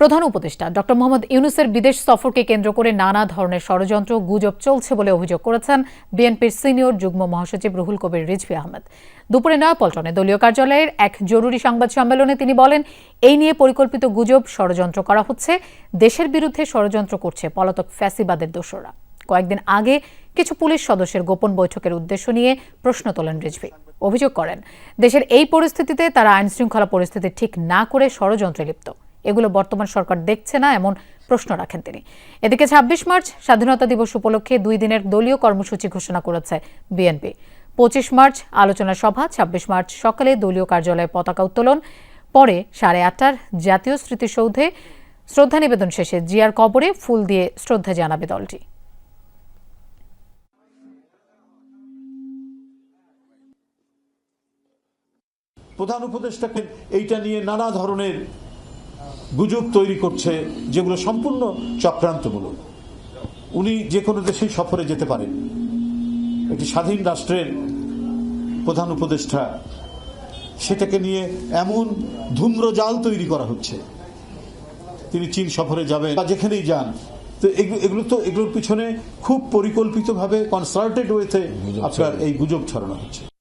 প্রধান উপদেষ্টা ডক্টর মোহাম্মদ ইউনুসের বিদেশ সফরকে কেন্দ্র করে নানা ধরনের ষড়যন্ত্র, গুজব চলছে বলে অভিযোগ করেছেন বিএনপির সিনিয়র যুগ্ম মহাসচিব রুহুল কবির রিজভি আহমেদ। দুপুরে নয়াপল্টনে দলীয় কার্যালয়ের এক জরুরি সংবাদ সম্মেলনে তিনি বলেন, এই নিয়ে পরিকল্পিত গুজব, ষড়যন্ত্র করা হচ্ছে, দেশের বিরুদ্ধে ষড়যন্ত্র করছে পলাতক ফ্যাসিবাদের দোসররা। কয়েকদিন আগে কিছু পুলিশ সদস্যের গোপন বৈঠকের উদ্দেশ্য নিয়ে প্রশ্ন তোলেন রিজভি। অভিযোগ করেন, দেশের এই পরিস্থিতিতে তারা আইনশৃঙ্খলা পরিস্থিতি ঠিক না করে ষড়যন্ত্রে লিপ্ত। এগুলো বর্তমান সরকার দেখছে না, এমন প্রশ্ন রাখেন তিনি। এদিকে ছাব্বিশ মার্চ স্বাধীনতা দিবস উপলক্ষে দুই দিনের দলীয় কর্মসূচি ঘোষণা করেছে বিএনপি। পঁচিশ মার্চ আলোচনা সভা, ছাব্বিশ মার্চ সকালে দলীয় কার্যালয়ে পতাকা উত্তোলন, পরে সাড়ে আটটার জাতীয় স্মৃতিসৌধে শ্রদ্ধা নিবেদন শেষে জিয়ার কবরে ফুল দিয়ে শ্রদ্ধা জানাবে দলটি। প্রধান উপদেষ্টাকে এইটা নিয়ে নানা ধরনের গুজব তৈরি করছে যেগুলো সম্পূর্ণ চক্রান্তমূলক। উনি যে কোনো দেশেই সফরে যেতে পারেন। একটি স্বাধীন রাষ্ট্রের প্রধান উপদেষ্টা সেটাকে নিয়ে এমন ধূম্রজাল তৈরি করা হচ্ছে। তিনি চীন সফরে যাবেন বা যেখানেই যান। তো এগুলো এগুলো তো এগুলোর পিছনে খুব পরিকল্পিতভাবে কনসার্টেড ওয়েতে আপনার এই গুজব ছড়ানো হচ্ছে।